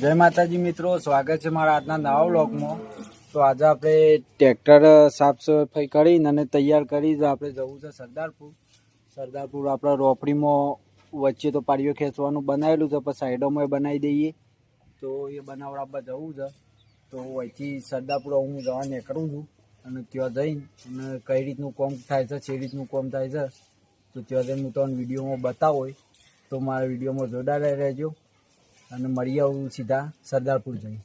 જય માતાજી મિત્રો, સ્વાગત છે મારા આજના નવા બ્લોગમાં તો આજે આપણે ટ્રેક્ટર સાફ સફાઈ કરીને અને તૈયાર કરી આપણે જવું છે સરદારપુર. સરદારપુર આપણા રોપડીમાં વચ્ચે તો પાડીઓ ખેંચવાનું બનાવેલું છે, પણ સાઈડોમાં બનાવી દઈએ. તો એ બનાવવા જવું છે. તો અહીંથી સરદારપુર હું જવા નીકળું છું અને ત્યાં જઈને અને કઈ રીતનું કોમ થાય છે જે રીતનું કોમ થાય છે, તો ત્યાં જઈને હું તમને વિડીયોમાં બતાવો તો મારા વિડીયોમાં જોડાયેલા રહેજો. અને મળી આવું સીધા સરદારપુર જઈ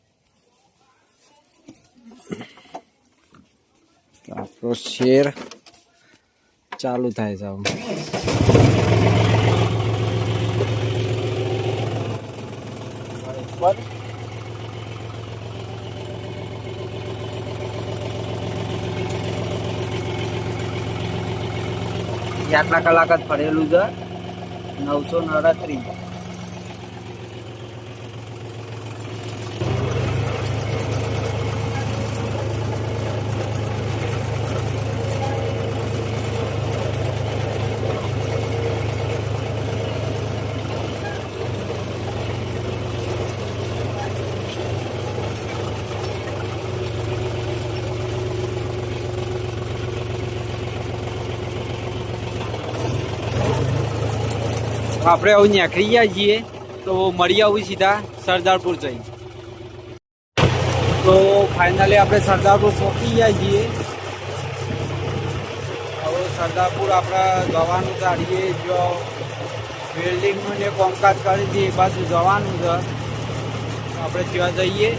આપણો શેર ચાલુ થાય છે આવું આટલા કલાક જ ફરેલું છે. નવસો નડત્રીસ આપણે આવું નીકળી ગયા છીએ. તો મળી આવું સીધા સરદારપુર જઈ તો ફાઇનલી આપણે સરદારપુર પહોંચી ગયા છીએ. હવે સરદારપુર આપણે જવાનું ચાલીએ જો બિલ્ડિંગનું ને કોમકાજ કરી હતી એ બાજુ જવાનું છે. આપણે ત્યાં જઈએ.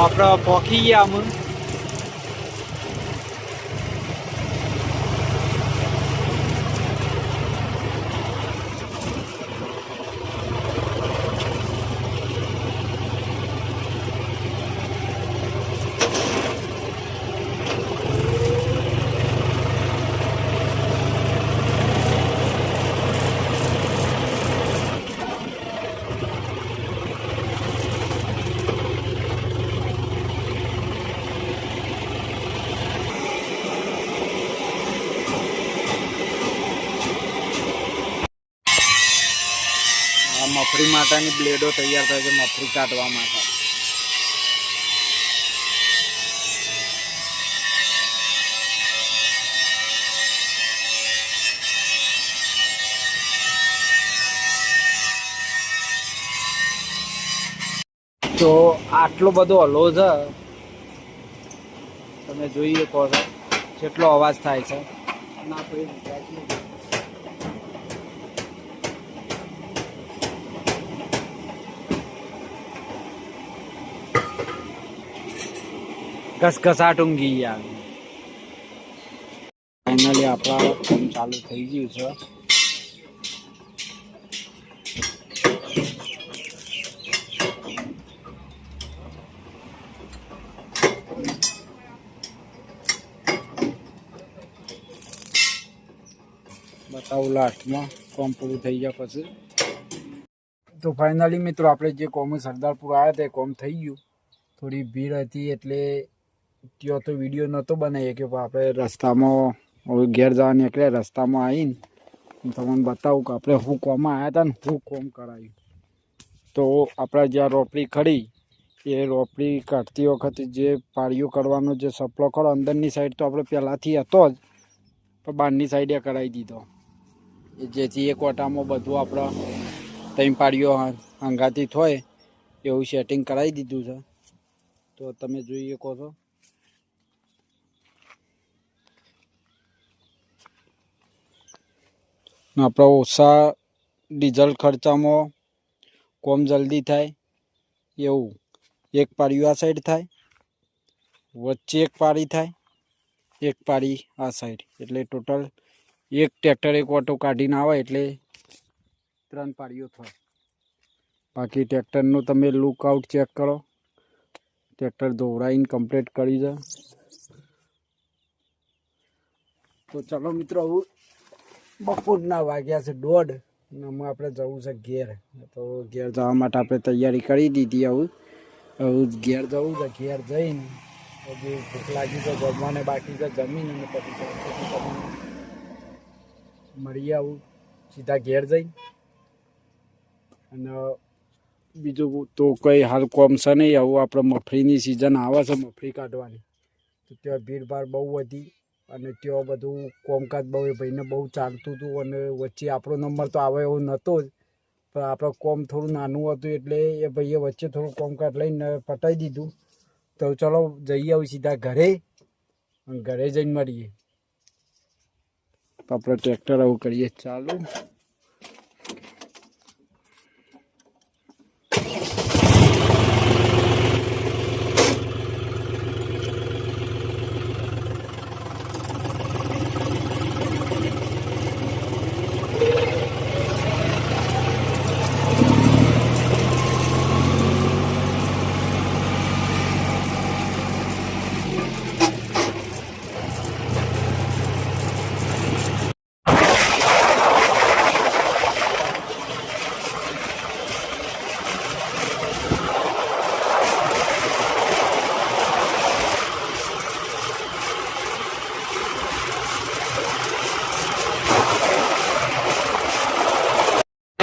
આપણે પહોંચી ગયા અમે આ મફરી માટેની બ્લેડો તૈયાર થાય છે, મફરી કાઢવા માટે. તો આટલો બધો હલો છે, તમે જોઈએ કહો છો કેટલો અવાજ થાય છે. ના, કોઈ ઘસઘસાટ ઊંઘી ગયા ફાઇનલી આપણા કામ ચાલુ થઈ ગયું છે. બતાવું લાસ્ટમાં કોમ પૂરું થઈ ગયા પછી. તો ફાઇનલી મિત્રો, આપણે જે કોમ સરદારપુર આવ્યા તે કોમ થઈ ગયું. થોડી ભીડ હતી એટલે ત્યાં તો વીડિયો નહોતો બનાવીએ કે આપણે રસ્તામાં ઘેર જવા નીકળ્યા રસ્તામાં આવીને તમને બતાવું કે આપણે હું કોમમાં આવ્યા હતા ને હું કોમ કરાયું. તો આપણે જ્યાં રોપડી ખડી, એ રોપડી કાઢતી વખતે જે પાળીઓ કરવાનો જે સપલો ખરો, અંદરની સાઈડ તો આપણે પહેલાંથી હતો જ, પણ બહારની સાઈડે કરાવી દીધો. જેથી એક ઓટામાં બધું આપણે ત્રણ પાળીઓ હંગાતી હોય, એવું સેટિંગ કરાવી દીધું છે. તો તમે જોઈ શકો છો. આપણા ઓછા ડીઝલ ખર્ચામાં કોમ જલ્દી થાય, એવું. એક પાળીઓ આ સાઈડ થાય, વચ્ચે એક પાળી થાય, એક પાળી આ સાઈડ એટલે ટોટલ એક ટ્રેક્ટર એક ઓટો કાઢીને આવે એટલે ત્રણ પાળીઓ થાય. બાકી ટ્રેક્ટરનું તમે લુક આઉટ ચેક કરો. ટ્રેક્ટર દોવડાવીને કમ્પ્લીટ કરી છે તો ચાલો મિત્રો હવે બપોરના વાગ્યા છે દોઢ. અને આમાં આપણે જવું છે ઘેર. તો ઘેર જવા માટે આપણે તૈયારી કરી દીધી આવું. આવું ઘેર જવું છે, ઘેર જઈને. પછી ભૂખ લાગી છે, જમવાને બાકી છે, જમીન અને પછી મળી આવું. સીધા ઘેર જઈને અને બીજું તો કંઈ હાલ કોમ છે નહીં. આવું આપણે મફળીની સિઝન આવે છે મફળી કાઢવાની. તો ત્યાં ભીડભાડ બહુ વધી. અને ત્યાં બધું કોમકાજ બહુ એ ભાઈને બહુ ચાલતું હતું અને વચ્ચે આપણો નંબર તો આવે એવો નહોતો જ. પણ આપણો કોમ થોડું નાનું હતું એટલે એ ભાઈએ વચ્ચે થોડું કોમકાજ લઈને પટાઈ દીધું. તો ચલો જઈએ આવું સીધા ઘરે ઘરે જઈને મળીએ. તો આપણે ટ્રેક્ટર આવું કરીએ. ચાલુ.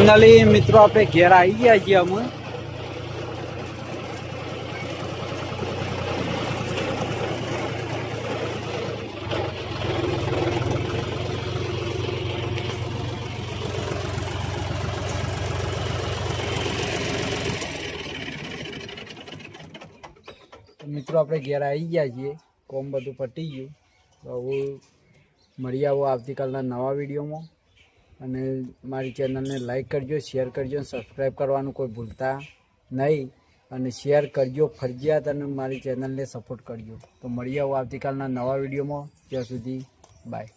ફાઇનલી મિત્રો, આપણે ઘેર આવી ગયા છીએ અમે. મિત્રો, આપણે ઘેર આવી ગયા છીએ. કોમ બધું પટી ગયું. તો હવે મળી આવો આવતીકાલના નવા વિડીયોમાં. અને મારી ચેનલને લાઈક કરજો, શેર કરજો અને સબસ્ક્રાઈબ કરવાનું કોઈ ભૂલતા નહીં. અને શેર કરજો ફરજિયાત અને મારી ચેનલને સપોર્ટ કરજો. તો મળી આવો આવતીકાલના નવા વિડીયોમાં. ત્યાં સુધી બાય.